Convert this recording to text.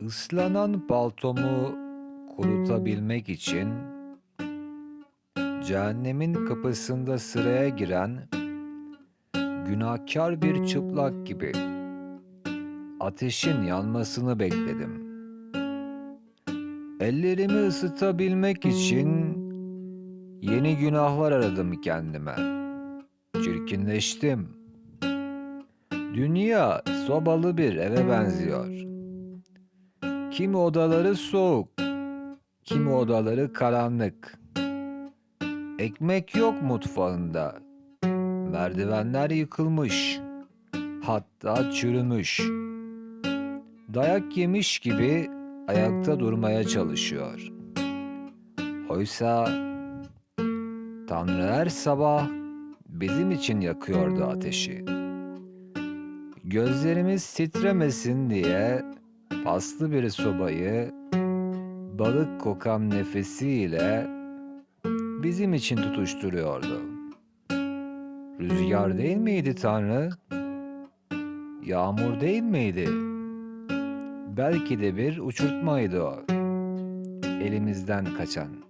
Islanan paltomu kurutabilmek için cehennemin kapısında sıraya giren günahkar bir çıplak gibi ateşin yanmasını bekledim. Ellerimi ısıtabilmek için yeni günahlar aradım kendime. Çirkinleştim. Dünya sobalı bir eve benziyor. Kimi odaları soğuk, kimi odaları karanlık. Ekmek yok mutfağında. Merdivenler yıkılmış. Hatta çürümüş. Dayak yemiş gibi ayakta durmaya çalışıyor. Oysa Tanrı her sabah bizim için yakıyordu ateşi. Gözlerimiz titremesin diye paslı bir sobayı balık kokan nefesiyle bizim için tutuşturuyordu. Rüzgar değil miydi Tanrı? Yağmur değil miydi? Belki de bir uçurtmaydı o. Elimizden kaçan.